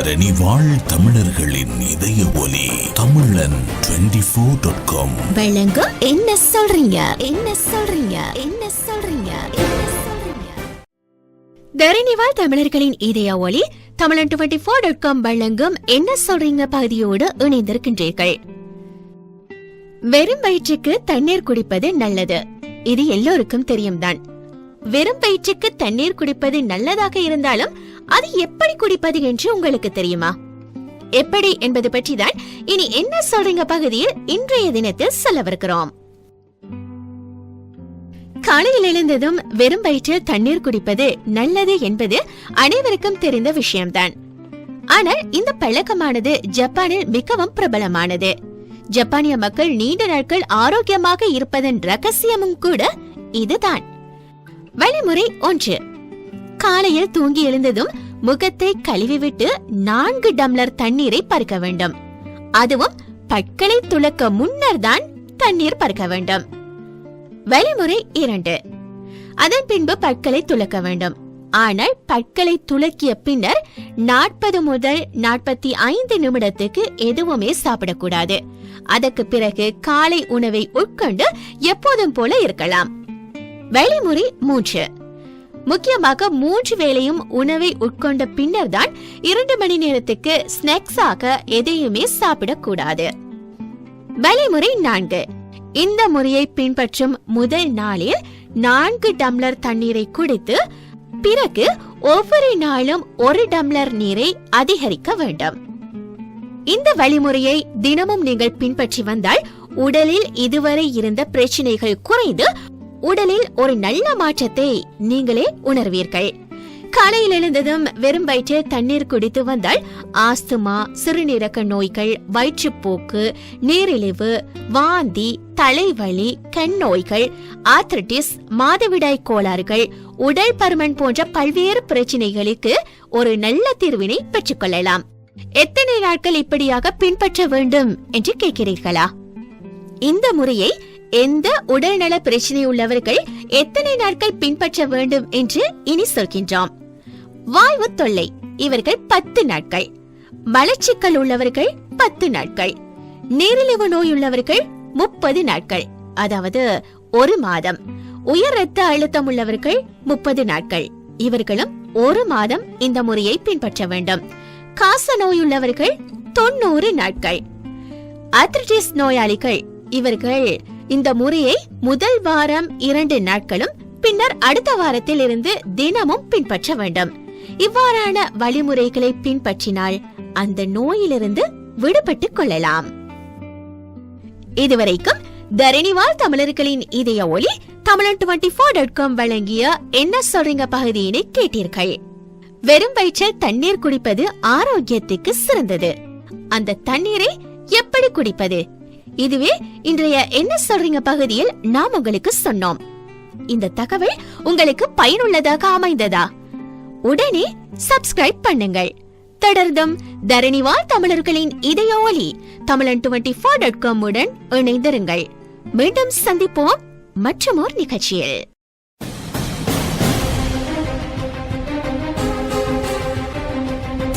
தரணி வாழ் தமிழர்களின் இதய ஒலி தமிழன் டுவெண்டி ஃபோர் டாட் காம் வழங்கும் என்ன சொல்றீங்க? என்ன சொல்றீங்க? என்ன சொல்றீங்க? தரணிவாழ் தமிழர்களின் இதய ஒலி தமிழன் டுவெண்டி ஃபோர் டாட் காம் வழங்கும் என்ன சொல்றீங்க பகுதியோடு இணைந்திருக்கின்றீர்கள். வெறும் வயிற்றுக்கு தண்ணீர் குடிப்பது நல்லது. இது எல்லோருக்கும் தெரியும் தான் வெறும் வயிற்றுக்கு தண்ணீர் குடிப்பது நல்லதாக இருந்தாலும் அது எப்படி குடிப்பது என்று உங்களுக்கு தெரியுமா? எப்படி என்பது பற்றி தான் இனி என்ன சொல்றீங்க பகுதியில் இன்றைய தினத்தில் செலவிருக்கிறோம் காலையில் எழுந்ததும் வெறும் வயிற்றில் தண்ணீர் குடிப்பது நல்லது என்பது அனைவருக்கும் தெரிந்த விஷயம்தான். ஆனால் இந்த பழக்கமானது ஜப்பானில் மிகவும் பிரபலமானது. ஜப்பானிய மக்கள் நீண்ட நாட்கள் ஆரோக்கியமாக இருப்பதன் ரகசியமும் கூட இதுதான். வழிமுறை ஒன்று. காலையில் தூங்கி எழுந்ததும் முகத்தை கழுவிவிட்டு நான்கு டம்ளர் தண்ணீரை பருக்க வேண்டும். அதுவும் பற்களை துளக்க முன்னர் தான் தண்ணீர் பருக்க வேண்டும். வழிமுறை இரண்டு. அதன் பின்பு பற்களை துளக்க வேண்டும். ஆனால் பற்களை துளக்கிய பின்னர் நாற்பது முதல் நாற்பத்தி ஐந்து நிமிடத்துக்கு எதுவுமே சாப்பிடக்கூடாது. அதற்கு பிறகு காலை உணவை உட்கொண்டு எப்போதும் போல இருக்கலாம். வழிமுறை மூன்று. முக்கியமாக மூன்று வேளையும் உணவை உட்கொண்ட பின்னர் தான் இரண்டு மணி நேரத்துக்கு ஸ்நாக்ஸாக எதையுமே சாப்பிடக்கூடாது. வழிமுறை நான்கு. இந்த முறையை பின்பற்றும் முதல் நாளில் நான்கு டம்ளர் தண்ணீரை குடித்து பிறகு ஒவ்வொரு நாளும் ஒரு டம்ளர் நீரை அதிகரிக்க வேண்டும். இந்த வழிமுறையை தினமும் நீங்கள் பின்பற்றி வந்தால் உடலில் இதுவரை இருந்த பிரச்சனைகள் குறைந்து உடலில் ஒரு நல்ல மாற்றத்தை நீங்களே உணர்வீர்கள். காலையில் எழுந்ததும் வெறும் வயிற்று தண்ணீர் குடித்து வந்தால் ஆஸ்துமா சிறுநீரக நோய்கள் வயிற்றுப்போக்கு நீரிழிவு வாந்தி தலைவலி கண் நோய்கள் ஆத்ரட்டிஸ் மாதவிடாய் கோளாறுகள் உடல் பருமன் போன்ற பல்வேறு பிரச்சனைகளுக்கு ஒரு நல்ல தீர்வினை பெற்றுக்கொள்ளலாம். எத்தனை நாட்கள் இப்படியாக பின்பற்ற வேண்டும் என்று கேட்கிறீர்களா? இந்த முறையை எந்த உடல்நல பிரச்சனை உள்ளவர்கள் எத்தனை நாட்கள் பின்பற்ற வேண்டும் என்று இனி சொல்கின்றோம். வாய்வு தொல்லை இவர்கள் பத்து நாட்கள். மலச்சிக்கல் உள்ளவர்கள் பத்து நாட்கள். நீரிழிவு நோய் உள்ளவர்கள் முப்பது நாட்கள் அதாவது ஒரு மாதம். உயர் ரத்த அழுத்தம் உள்ளவர்கள் முப்பது நாட்கள். இவர்களும் ஒரு மாதம் இந்த முறையை பின்பற்ற வேண்டும். காச நோய் உள்ளவர்கள் தொண்ணூறு நாட்கள். அத்ரிட்டிஸ் நோயாளிகள் இவர்கள் இந்த முறையை முதல் வாரம் இரண்டு நாட்களும் பின்னர் அடுத்த வாரத்தில் இருந்து தினமும் பின்பற்ற வேண்டும். இவ்வாறான வழிமுறைகளை பின்பற்றினால் அந்த நோயிலிருந்து விடுபட்டுக் கொள்ளலாம். இதுவரைக்கும் தரணிவால் தமிழர்களின் இதய ஒளி தமிழன் டுவெண்டி ஃபோர் டாட் காம் வழங்கிய என்ன சொல்றீங்க பகுதியினை கேட்டீர்கள். வெறும் வயிற்றில் தண்ணீர் குடிப்பது ஆரோக்கியத்துக்கு சிறந்தது. அந்த தண்ணீரை எப்படி குடிப்பது? இதுவே இன்றைய என்ன சொல்றீங்க பகுதியில் நாம் உங்களுக்கு சொன்னோம். இந்த தகவல் உங்களுக்கு பயனுள்ளதாக அமைந்ததா? உடனே சப்ஸ்கிரைப் பண்ணுங்கள். தொடர்ந்தும் தரணிவால் தமிழர்களின் இதய ஒலி தமிழன் டுவெண்டி ஃபோர் டாட் காம் உடன் இணைந்திருங்கள். மீண்டும் சந்திப்போம் மற்றும் ஒரு நிகழ்ச்சியில்.